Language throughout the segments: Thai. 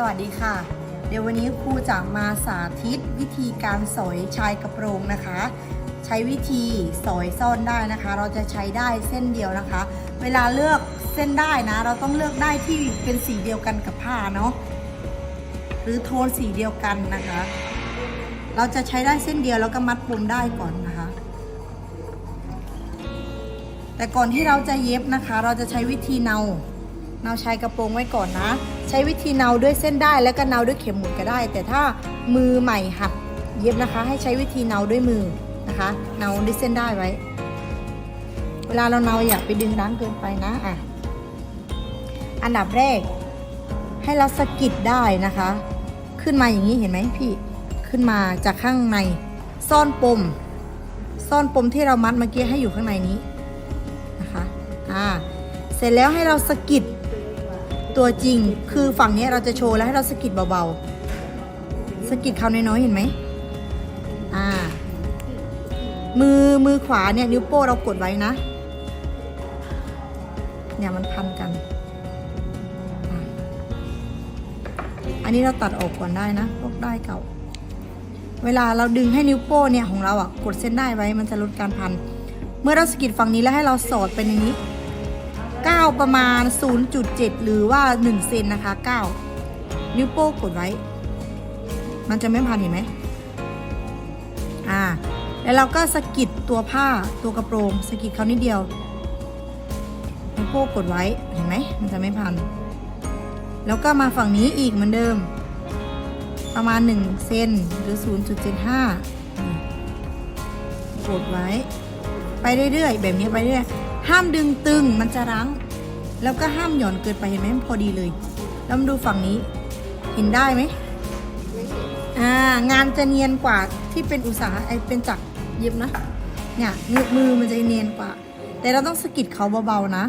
สวัสดีค่ะ เดี๋ยววันนี้ครูจะมาสาธิตวิธีการสอยชายกระโปรงนะคะ ใช้วิธีสอยซ่อนได้นะคะ เราจะใช้ได้เส้นเดียวนะคะ เวลาเลือกเส้นได้นะ เราต้องเลือกได้ที่เป็นสีเดียวกันกับผ้าเนาะหรือโทนสีเดียวกันนะคะ เราจะใช้ได้เส้นเดียวแล้วก็มัดปมได้ก่อนนะคะ แต่ก่อนที่เราจะเย็บนะคะ เราจะใช้วิธีเนา เนาชายกระโปรงไว้ก่อนนะ ใช้วิธีเนาด้วยเส้นได้แล้วก็เนาด้วยเข็มหมุดก็ได้ แต่ถ้ามือใหม่หัดเย็บนะคะ ให้ใช้วิธีเนาด้วยมือนะคะเนาด้วยเส้นได้ไว้ เวลาเราเนาอย่าไปดึงรั้งเกินไปนะอะอันดับแรก ให้เราสะกิดได้นะคะ ขึ้นมาอย่างนี้เห็นไหมพี่ขึ้นมาจากข้างในซ่อนปม ซ่อนปมที่เรามัดเมื่อกี้ให้อยู่ข้างในนี้นะคะอ่าเสร็จแล้วให้เราสะกิด ตัวจริง คือฝั่งนี้เราจะโชว์แล้วให้เราสกิดเบาๆสกิดเขาน้อยๆเห็นไหมอ่า มือมือขวาเนี่ยนิ้วโป้เรากดไว้นะ เนี่ยมันพันกัน อันนี้เราตัดออกก่อนได้นะพวกได้เก่า เวลาเราดึงให้นิ้วโป้เนี่ยของเราอะกดเส้นได้ไว้มันจะลดการพัน เมื่อเราสกิดฝั่งนี้แล้วให้เราสอดไปในนี้ 9ประมาณ 0.7 หรือว่า 1 เซนนะคะ9นิ้วโป้งกดไว้ มันจะไม่พันเห็นไหมอ่า แล้วเราก็สกิดตัวผ้าตัวกระโปรงสกิดเขานิดเดียวนิ้วโป้งกดไว้เห็นไหมมันจะไม่พัน แล้วก็มาฝั่งนี้อีกเหมือนเดิม ประมาณ 1 เซนหรือ 0.75กดไว้ ไปเรื่อยๆ แบบนี้ไปเรื่อย ห้ามดึงตึงมันจะรั้ง แล้วก็ห้ามหย่อนเกินไปเห็นไหมมันพอดีเลยแล้วมาดูฝั่งนี้ เห็นได้ไหมอ่างานจะเนียนกว่าที่เป็นอุตสาหไอเป็นจักรเย็บนะเนี่ยมือมือมันจะเนียนกว่า แต่เราต้องสะกิดเขาเบาๆนะ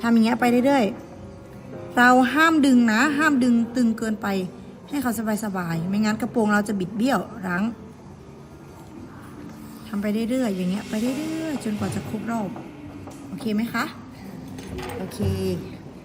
ทำอย่างเงี้ยไปเรื่อยๆเราห้ามดึงนะ ห้ามดึงตึงเกินไป ให้เขาสบายๆไม่งั้นกระโปรงเราจะบิดเบี้ยวรั้ง ทำไปเรื่อยๆอย่างเงี้ยไปเรื่อยๆจนกว่าจะครบรอบ โอเคไหมคะ โอเค